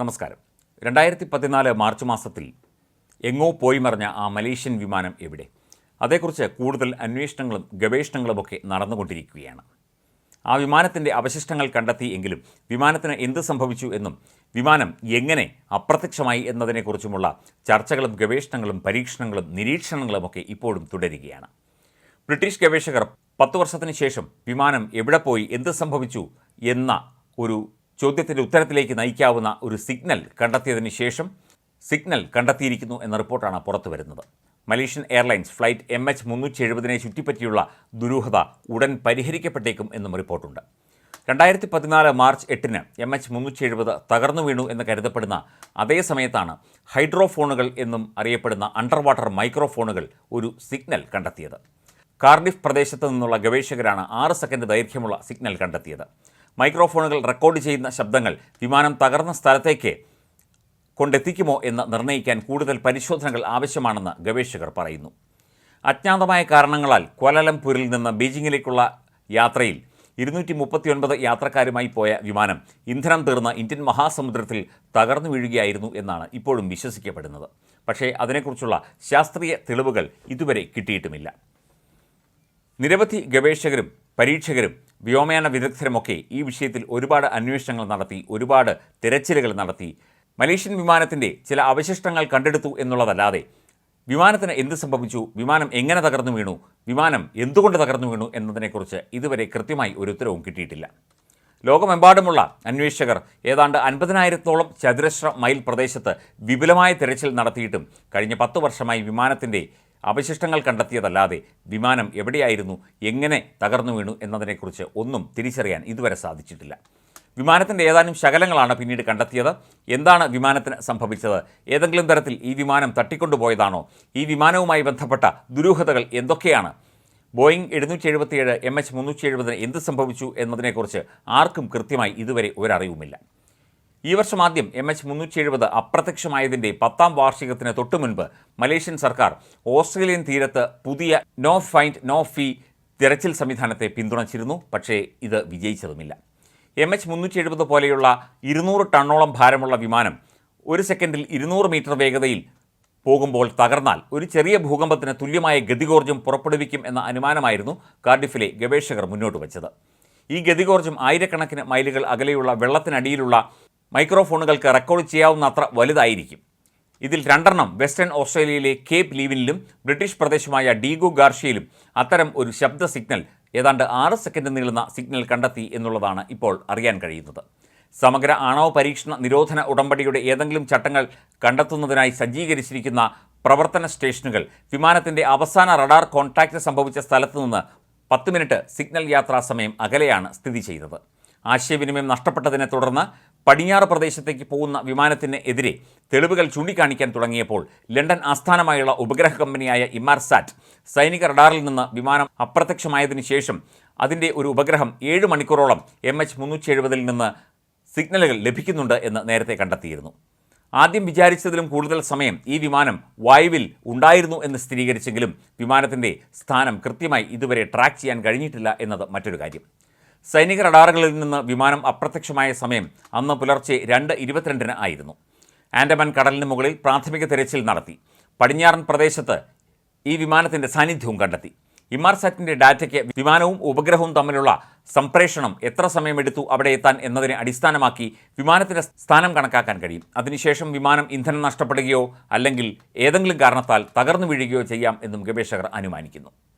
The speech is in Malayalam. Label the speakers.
Speaker 1: നമസ്കാരം. രണ്ടായിരത്തി പതിനാല് മാർച്ച് മാസത്തിൽ എങ്ങോ പോയി മറിഞ്ഞ ആ മലേഷ്യൻ വിമാനം എവിടെ? അതേക്കുറിച്ച് കൂടുതൽ അന്വേഷണങ്ങളും ഗവേഷണങ്ങളുമൊക്കെ നടന്നുകൊണ്ടിരിക്കുകയാണ്. ആ വിമാനത്തിന്റെ അവശിഷ്ടങ്ങൾ കണ്ടെത്തി എങ്കിലും വിമാനത്തിന് എന്ത് സംഭവിച്ചു എന്നും വിമാനം എങ്ങനെ അപ്രത്യക്ഷമായി എന്നതിനെക്കുറിച്ചുമുള്ള ചർച്ചകളും ഗവേഷണങ്ങളും പരീക്ഷണങ്ങളും നിരീക്ഷണങ്ങളുമൊക്കെ ഇപ്പോഴും തുടരുകയാണ്. ബ്രിട്ടീഷ് ഗവേഷകർ പത്ത് വർഷത്തിന് ശേഷം വിമാനം എവിടെ പോയി എന്ത് സംഭവിച്ചു എന്ന ഒരു ചോദ്യത്തിന്റെ ഉത്തരത്തിലേക്ക് നയിക്കാവുന്ന ഒരു സിഗ്നൽ കണ്ടെത്തിയതിന് ശേഷം സിഗ്നൽ കണ്ടെത്തിയിരിക്കുന്നു എന്ന റിപ്പോർട്ടാണ് പുറത്തു വരുന്നത്. Malaysian airlines flight M H മുന്നൂറ്റി എഴുപതിനെ ചുറ്റിപ്പറ്റിയുള്ള ദുരൂഹത ഉടൻ പരിഹരിക്കപ്പെട്ടേക്കും എന്നും റിപ്പോർട്ടുണ്ട്. രണ്ടായിരത്തി പതിനാല് മാർച്ച് എട്ടിന് എം എച്ച് മുന്നൂറ്റി എഴുപത് തകർന്നു വീണു എന്ന് കരുതപ്പെടുന്ന അതേ സമയത്താണ് ഹൈഡ്രോഫോണുകൾ എന്നും അറിയപ്പെടുന്ന അണ്ടർ വാട്ടർ മൈക്രോഫോണുകൾ ഒരു സിഗ്നൽ കണ്ടെത്തിയത്. കാർഡിഫ് പ്രദേശത്ത് നിന്നുള്ള ഗവേഷകരാണ് ആറ് സെക്കൻഡ് ദൈർഘ്യമുള്ള സിഗ്നൽ കണ്ടെത്തിയത്. മൈക്രോഫോണുകൾ റെക്കോർഡ് ചെയ്യുന്ന ശബ്ദങ്ങൾ വിമാനം തകർന്ന സ്ഥലത്തേക്ക് കൊണ്ടെത്തിക്കുമോ എന്ന് നിർണയിക്കാൻ കൂടുതൽ പരിശോധനകൾ ആവശ്യമാണെന്ന് ഗവേഷകർ പറയുന്നു. അജ്ഞാതമായ കാരണങ്ങളാൽ കോലാലംപൂരിൽ നിന്ന് ബീജിംഗിലേക്കുള്ള യാത്രയിൽ ഇരുന്നൂറ്റി മുപ്പത്തിയൊൻപത് യാത്രക്കാരുമായി പോയ വിമാനം ഇന്ധനം തീർന്ന ഇന്ത്യൻ മഹാസമുദ്രത്തിൽ തകർന്നു വീഴുകയായിരുന്നു എന്നാണ് ഇപ്പോഴും വിശ്വസിക്കപ്പെടുന്നത്. പക്ഷേ അതിനെക്കുറിച്ചുള്ള ശാസ്ത്രീയ തെളിവുകൾ ഇതുവരെ കിട്ടിയിട്ടുമില്ല. നിരവധി ഗവേഷകരും പരീക്ഷകരും വ്യോമയാന വിദഗ്ധരുമൊക്കെ ഈ വിഷയത്തിൽ ഒരുപാട് അന്വേഷണങ്ങൾ നടത്തി ഒരുപാട് തിരച്ചിലുകൾ നടത്തി. മലേഷ്യൻ വിമാനത്തിന്റെ ചില അവശിഷ്ടങ്ങൾ കണ്ടെടുത്തു എന്നുള്ളതല്ലാതെ വിമാനത്തിന് എന്ത് സംഭവിച്ചു വിമാനം എങ്ങനെ തകർന്നു വീണു വിമാനം എന്തുകൊണ്ട് തകർന്നു വീണു എന്നതിനെക്കുറിച്ച് ഇതുവരെ കൃത്യമായി ഒരു ഉത്തരവും കിട്ടിയിട്ടില്ല. ലോകമെമ്പാടുമുള്ള അന്വേഷകർ ഏതാണ്ട് അൻപതിനായിരത്തോളം ചതുരശ്ര മൈൽ പ്രദേശത്ത് വിപുലമായ തിരച്ചിൽ നടത്തിയിട്ടും കഴിഞ്ഞ പത്ത് വർഷമായി വിമാനത്തിന്റെ അവശിഷ്ടങ്ങൾ കണ്ടെത്തിയതല്ലാതെ വിമാനം എവിടെയായിരുന്നു എങ്ങനെ തകർന്നു വീണു എന്നതിനെക്കുറിച്ച് ഒന്നും തിരിച്ചറിയാൻ ഇതുവരെ സാധിച്ചിട്ടില്ല. വിമാനത്തിന്റെ ഏതാനും ശകലങ്ങളാണ് പിന്നീട് കണ്ടെത്തിയത്. എന്താണ് വിമാനത്തിന് സംഭവിച്ചത്? ഏതെങ്കിലും തരത്തിൽ ഈ വിമാനം തട്ടിക്കൊണ്ടുപോയതാണോ? ഈ വിമാനവുമായി ബന്ധപ്പെട്ട ദുരൂഹതകൾ എന്തൊക്കെയാണ്? ബോയിങ് എഴുന്നൂറ്റി എഴുപത്തിയേഴ് എം എച്ച് മുന്നൂറ്റി എഴുപതിന് എന്ത് സംഭവിച്ചു എന്നതിനെക്കുറിച്ച് ആർക്കും കൃത്യമായി ഇതുവരെ ഒരറിവുമില്ല. ഈ വർഷം ആദ്യം എം എച്ച് മുന്നൂറ്റി എഴുപത് അപ്രത്യക്ഷമായതിന്റെ പത്താം വാർഷികത്തിന് തൊട്ടു മുൻപ് മലേഷ്യൻ സർക്കാർ ഓസ്ട്രേലിയൻ തീരത്ത് പുതിയ നോ ഫൈൻഡ് നോ ഫീ തിരച്ചിൽ സംവിധാനത്തെ പിന്തുണച്ചിരുന്നു പക്ഷേ ഇത് വിജയിച്ചതുമില്ല. എം എച്ച് മുന്നൂറ്റി എഴുപത് പോലെയുള്ള ഇരുന്നൂറ് ടണ്ണോളം ഭാരമുള്ള വിമാനം ഒരു സെക്കൻഡിൽ ഇരുന്നൂറ് മീറ്റർ വേഗതയിൽ പോകുമ്പോൾ തകർന്നാൽ ഒരു ചെറിയ ഭൂകമ്പത്തിന് തുല്യമായ ഗതികോർജം പുറപ്പെടുവിക്കും എന്ന അനുമാനമായിരുന്നു കാർഡിഫിലെ ഗവേഷകർ മുന്നോട്ട് വച്ചത്. ഈ ഗതികോർജം ആയിരക്കണക്കിന് മൈലുകൾ അകലെയുള്ള വെള്ളത്തിനടിയിലുള്ള മൈക്രോഫോണുകൾക്ക് റെക്കോർഡ് ചെയ്യാവുന്ന അത്ര വലുതായിരിക്കും. ഇതിൽ രണ്ടെണ്ണം വെസ്റ്റേൺ ഓസ്ട്രേലിയയിലെ കേപ്പ് ലീവിനിലും ബ്രിട്ടീഷ് പ്രദേശമായ ഡീഗു ഗാർഷ്യയിലും അത്തരം ഒരു ശബ്ദ സിഗ്നൽ ഏതാണ്ട് ആറ് സെക്കൻഡ് നീളുന്ന സിഗ്നൽ കണ്ടെത്തി എന്നുള്ളതാണ് ഇപ്പോൾ അറിയാൻ കഴിയുന്നത്. സമഗ്ര ആണവ പരീക്ഷണ നിരോധന ഉടമ്പടിയുടെ ഏതെങ്കിലും ചട്ടങ്ങൾ കണ്ടെത്തുന്നതിനായി സജ്ജീകരിച്ചിരിക്കുന്ന പ്രവർത്തന സ്റ്റേഷനുകൾ വിമാനത്തിന്റെ അവസാന റഡാർ കോൺടാക്റ്റ് സംഭവിച്ച സ്ഥലത്തു നിന്ന് പത്ത് മിനിറ്റ് സിഗ്നൽ യാത്രാ സമയം അകലെയാണ് സ്ഥിതി ചെയ്തത് ആശയവിനിമയം നഷ്ടപ്പെട്ടതിനെ തുടർന്ന് പടിഞ്ഞാറ് പ്രദേശത്തേക്ക് പോകുന്ന വിമാനത്തിന് എതിരെ തെളിവുകൾ ചൂണ്ടിക്കാണിക്കാൻ തുടങ്ങിയപ്പോൾ ലണ്ടൻ ആസ്ഥാനമായുള്ള ഉപഗ്രഹ കമ്പനിയായ ഇമാർസാറ്റ് സൈനിക റഡാറിൽ നിന്ന് വിമാനം അപ്രത്യക്ഷമായതിനു ശേഷം അതിന്റെ ഒരു ഉപഗ്രഹം ഏഴ് മണിക്കൂറോളം എം എച്ച് മുന്നൂറ്റി എഴുപതിൽ നിന്ന് സിഗ്നലുകൾ ലഭിക്കുന്നുണ്ട് എന്ന് നേരത്തെ കണ്ടെത്തിയിരുന്നു. ആദ്യം വിചാരിച്ചതിലും കൂടുതൽ സമയം ഈ വിമാനം വായുവിൽ ഉണ്ടായിരുന്നു എന്ന് സ്ഥിരീകരിച്ചെങ്കിലും വിമാനത്തിന്റെ സ്ഥാനം കൃത്യമായി ഇതുവരെ ട്രാക്ക് ചെയ്യാൻ കഴിഞ്ഞിട്ടില്ല എന്നത് മറ്റൊരു കാര്യം. സൈനിക റഡാറുകളിൽ നിന്ന് വിമാനം അപ്രത്യക്ഷമായ സമയം അന്ന് പുലർച്ചെ രണ്ട് ഇരുപത്തിരണ്ടിന് ആയിരുന്നു. ആൻഡമാൻ കടലിന് മുകളിൽ പ്രാഥമിക തിരച്ചിൽ നടത്തി. പടിഞ്ഞാറൻ പ്രദേശത്ത് ഈ വിമാനത്തിന്റെ സാന്നിധ്യവും കണ്ടെത്തി. ഇമാർസാറ്റിന്റെ ഡാറ്റയ്ക്ക് വിമാനവും ഉപഗ്രഹവും തമ്മിലുള്ള സംപ്രേഷണം എത്ര സമയമെടുത്തു അവിടെ എത്താൻ എന്നതിനെ അടിസ്ഥാനമാക്കി വിമാനത്തിന്റെ സ്ഥാനം കണക്കാക്കാൻ കഴിയും. അതിനുശേഷം വിമാനം ഇന്ധനം നഷ്ടപ്പെടുകയോ അല്ലെങ്കിൽ ഏതെങ്കിലും കാരണത്താൽ തകർന്നു വീഴുകയോ ചെയ്യാം എന്നും ഗവേഷകർ അനുമാനിക്കുന്നു.